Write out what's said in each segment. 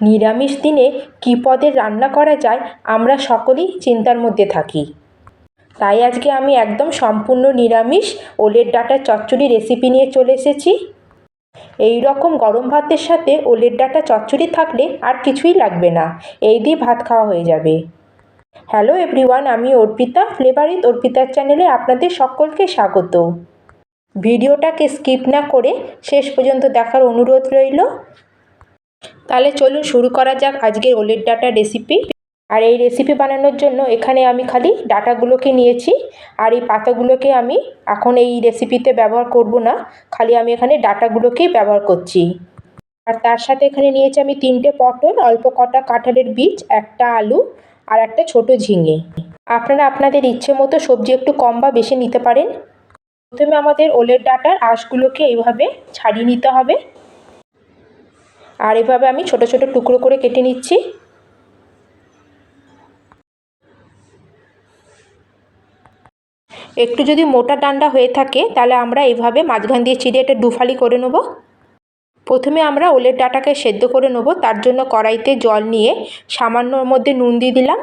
নিরামিষ দিনে কী পদের রান্না করা যায় আমরা সকলেই চিন্তার মধ্যে থাকি। তাই আজকে আমি একদম সম্পূর্ণ নিরামিষ ওলের ডাঁটার চচ্চড়ি রেসিপি নিয়ে চলে এসেছি। এই রকম গরম ভাতের সাথে ওলের ডাঁটা চচ্চড়ি থাকলে আর কিছুই লাগবে না, এই দিয়ে ভাত খাওয়া হয়ে যাবে। হ্যালো এভরিওয়ান আমি অর্পিতা ফ্লেভারিত অর্পিতার চ্যানেলে আপনাদের সকলকে স্বাগত। ভিডিওটাকে স্কিপ না করে শেষ পর্যন্ত দেখার অনুরোধ রইল। তাহলে চলুন শুরু করা যাক আজকের ওলের ডাঁটা রেসিপি আর এই রেসিপি বানানোর জন্য এখানে আমি খালি ডাটাগুলোকে নিয়েছি, আর এই পাতাগুলোকে আমি এখন এই রেসিপিতে ব্যবহার করব না, খালি আমি এখানে ডাঁটাগুলোকেই ব্যবহার করছি। আর তার সাথে এখানে নিয়েছি আমি তিনটে পটল, অল্প কটা কাঁঠালের বীজ, একটা আলু, আর একটা ছোট ঝিঙে। আপনারা আপনাদের ইচ্ছে মতো সবজি একটু কম বা বেশি নিতে পারেন। প্রথমে আমাদের ওলের ডাটার আঁশগুলোকে এইভাবে ছাড়িয়ে নিতে হবে। আর এভাবে আমি ছোট ছোট টুকরো করে কেটে নিচ্ছি। একটু যদি মোটা ডান্ডা হয়ে থাকে, তাহলে আমরা এইভাবে মাঝখান দিয়ে চিড়ে এটা দুফালি করে নেব। প্রথমে আমরা ওলের ডাটাকে সেদ্ধ করে নেব, তার জন্য কড়াইতে জল নিয়ে সামান্যর মধ্যে নুন দিয়ে দিলাম।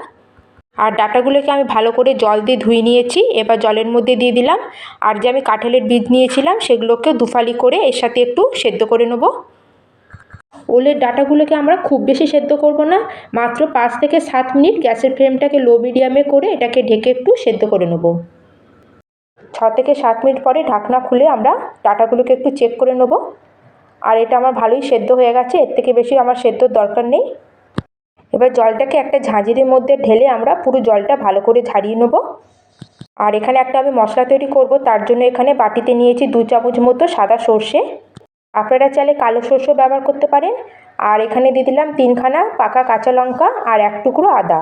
আর ডাটাগুলোকে আমি ভালো করে জল দিয়ে ধুয়ে নিয়েছি, এবার জলের মধ্যে দিয়ে দিলাম। আর যে আমি কাঁঠালের বীজ নিয়েছিলাম সেগুলোকে দুফালি করে এর সাথে একটু সেদ্ধ করে নেব। ওলের ডাটাগুলোকে আমরা খুব বেশি সেদ্ধ করব না, মাত্র পাঁচ থেকে সাত মিনিট গ্যাসের ফ্লেমটাকে লো মিডিয়ামে করে এটাকে ঢেকে একটু সেদ্ধ করে নেব। ছ থেকে সাত মিনিট পরে ঢাকনা খুলে আমরা ডাটাগুলোকে একটু চেক করে নেব। আর এটা আমার ভালোই সেদ্ধ হয়ে গেছে, এর থেকে বেশি আমার সেদ্ধর দরকার নেই। এবার জলটাকে একটা ঝাঁঝিরের মধ্যে ঢেলে আমরা পুরো জলটা ভালো করে ঝাড়িয়ে নেব। আর এখানে একটা আমি মশলা তৈরি করব, তার জন্য এখানে বাটিতে নিয়েছি দু চামচ মতো সাদা সর্ষে। আপনারা চাইলে কালো সর্ষেও ব্যবহার করতে পারেন। আর এখানে দিয়ে দিলাম তিনখানা পাকা কাঁচা লঙ্কা আর এক টুকরো আদা।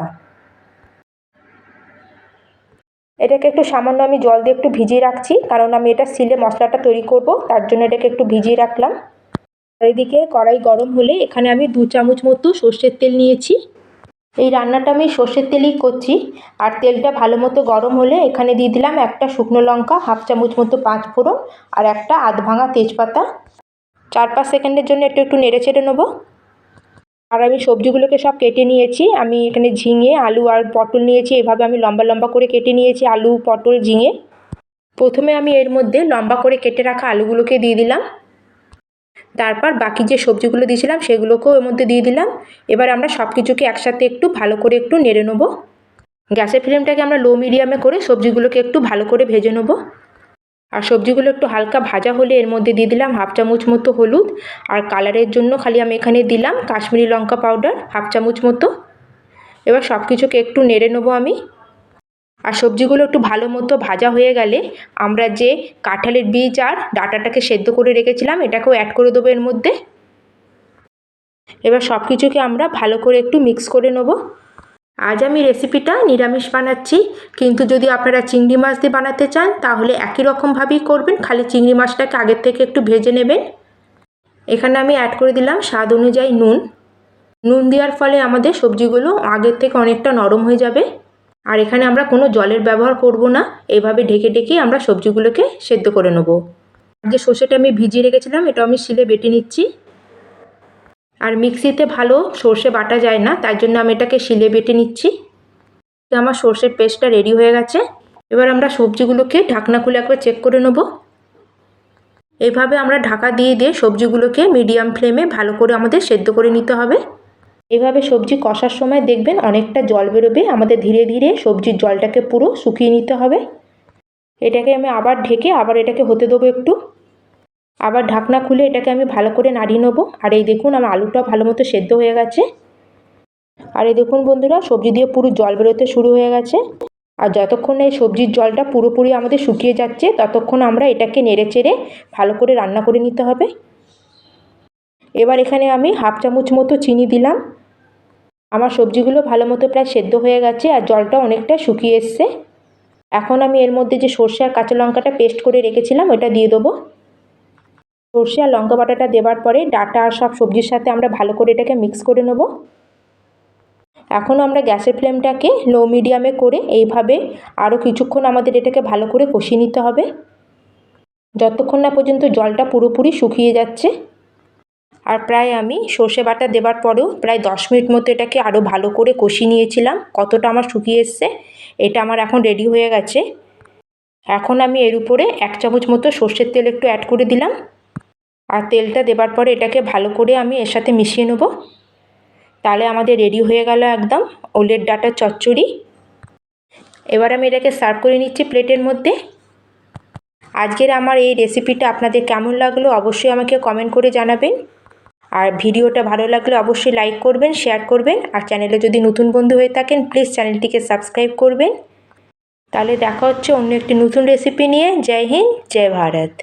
এটাকে একটু সামান্য আমি জল দিয়ে একটু ভিজিয়ে রাখছি, কারণ আমি এটা সিলে মশলাটা তৈরি করব, তার জন্য এটাকে একটু ভিজিয়ে রাখলাম। এদিকে কড়াই গরম হলে এখানে আমি দু চামচ মতো সর্ষের তেল নিয়েছি। এই রান্নাটা আমি সর্ষের তেলেই করছি। আর তেলটা ভালো মতো গরম হলে এখানে দিয়ে দিলাম একটা শুকনো লঙ্কা, হাফ চামচ মতো পাঁচ ফোড়ন আর একটা আধ ভাঙা তেজপাতা। চার পাঁচ সেকেন্ডের জন্য একটু একটু নেড়ে ছেড়ে নেব। আর আমি সবজিগুলোকে সব কেটে নিয়েছি। আমি এখানে ঝিঙে, আলু আর পটল নিয়েছি। এভাবে আমি লম্বা লম্বা করে কেটে নিয়েছি আলু, পটল, ঝিঙে। প্রথমে আমি এর মধ্যে লম্বা করে কেটে রাখা আলুগুলোকে দিয়ে দিলাম। তারপর বাকি যে সবজিগুলো দিয়েছিলাম সেগুলোকেও এর মধ্যে দিয়ে দিলাম। এবার আমরা সব কিছুকে একসাথে একটু ভালো করে একটু নেড়ে নেব। গ্যাসের ফ্লেমটাকে আমরা লো মিডিয়ামে করে সবজিগুলোকে একটু ভালো করে ভেজে নেব। আর সবজিগুলো একটু হালকা ভাজা হলে এর মধ্যে দিয়ে দিলাম হাফ চামচ মতো হলুদ। আর কালারের জন্য খালি আমি এখানে দিলাম কাশ্মীরি লঙ্কা পাউডার হাফ চামচ মতো। এবার সব কিছুকে একটু নেড়ে নেব আমি। আর সবজিগুলো একটু ভালো মতো ভাজা হয়ে গেলে আমরা যে কাঁঠালের বীজ আর ডাটাটাকে সেদ্ধ করে রেখেছিলাম এটাকেও অ্যাড করে দেবো এর মধ্যে। এবার সব কিছুকে আমরা ভালো করে একটু মিক্স করে নেব। আজ আমি রেসিপিটা নিরামিষ বানাচ্ছি। কিন্তু যদি আপনারা চিংড়ি মাছ দিয়ে বানাতে চান, তাহলে একই রকমভাবেই করবেন। খালি চিংড়ি মাছটাকে আগের থেকে একটু ভেজে নেবেন। এখানে আমি অ্যাড করে দিলাম স্বাদ অনুযায়ী নুন। নুন দেওয়ার ফলে আমাদের সবজিগুলো আগের থেকে অনেকটা নরম হয়ে যাবে। আর এখানে আমরা কোনো জলের ব্যবহার করব না। এভাবে ঢেকে ঢেকে আমরা সবজিগুলোকে সেদ্ধ করে নেব। যে সর্ষেটা আমি ভিজিয়ে রেখেছিলাম এটা আমি শিলে বেটে নিচ্ছি। আর মিক্সিতে ভালো সর্ষে বাটা যায় না তাই জন্য আমি এটাকে শিলে বেটে নিচ্ছি। তো আমার সর্ষের পেস্টটা রেডি হয়ে গেছে। এবার আমরা সবজিগুলোকে ঢাকনা খুলে একবার চেক করে নেব। এইভাবে আমরা ঢাকা দিয়ে দিয়ে সবজিগুলোকে মিডিয়াম ফ্লেমে ভালো করে আমাদের সেদ্ধ করে নিতে হবে। এভাবে সবজি কষার সময় দেখবেন অনেকটা জল বেরোবে, আমাদের ধীরে ধীরে সবজির জলটাকে পুরো শুকিয়ে নিতে হবে। এটাকে আমি আবার ঢেকে আবার এটাকে হতে দেবো একটু। আবার ঢাকনা খুলে এটাকে আমি ভালো করে নাড়িয়ে নেব। আর এই দেখুন, আমার আলুটা ভালো মতো সেদ্ধ হয়ে গেছে। আর এই দেখুন বন্ধুরা, সবজি দিয়ে পুরো জল বেরোতে শুরু হয়ে গেছে। আর যতক্ষণ এই সবজির জলটা পুরোপুরি আমাদের শুকিয়ে যাচ্ছে, ততক্ষণ আমরা এটাকে নেড়ে চেড়ে ভালো করে রান্না করে নিতে হবে। এবার এখানে আমি হাফ চামচ মতো চিনি দিলাম। আমার সবজিগুলো ভালো মতো প্রায় সেদ্ধ হয়ে গেছে আর জলটা অনেকটা শুকিয়ে এসছে। এখন আমি এর মধ্যে যে সর্ষে আর কাঁচা লঙ্কাটা পেস্ট করে রেখেছিলাম, ওটা দিয়ে দেবো। সর্ষে আর লঙ্কা বাটাটা দেওয়ার পরে ডাটা আর সব সবজির সাথে আমরা ভালো করে এটাকে মিক্স করে নেব। এখনও আমরা গ্যাসের ফ্লেমটাকে লো মিডিয়ামে করে এইভাবে আরও কিছুক্ষণ আমাদের এটাকে ভালো করে কষিয়ে নিতে হবে। যতক্ষণ না পর্যন্ত জলটা পুরোপুরি শুকিয়ে যাচ্ছে। আর প্রায় আমি সর্ষে বাটা দেওয়ার পরেও প্রায় দশ মিনিট মতো এটাকে আরও ভালো করে কষিয়ে নিয়েছিলাম। কতটা আমার শুকিয়ে এসছে, এটা আমার এখন রেডি হয়ে গেছে। এখন আমি এর উপরে এক চামচ মতো সর্ষের তেল একটু অ্যাড করে দিলাম। আর তেলটা দেবার পরে এটাকে ভালো করে আমি এর সাথে মিশিয়ে নেব। তাহলে আমাদের রেডি হয়ে গেল একদম ওলের ডাঁটার চচ্চড়ি। এবার আমি এটাকে সার্ভ করে নিচ্ছি প্লেটের মধ্যে। আজকের আমার এই রেসিপিটা আপনাদের কেমন লাগল অবশ্যই আমাকে কমেন্ট করে জানাবেন। আর ভিডিওটা ভালো লাগলে অবশ্যই লাইক করবেন, শেয়ার করবেন, আর চ্যানেলে যদি নতুন বন্ধু হয়ে থাকেন, প্লিজ চ্যানেলটিকে সাবস্ক্রাইব করবেন। তাহলে দেখা হচ্ছে অন্য একটি নতুন রেসিপি নিয়ে। জয় হিন্দ, জয় ভারত।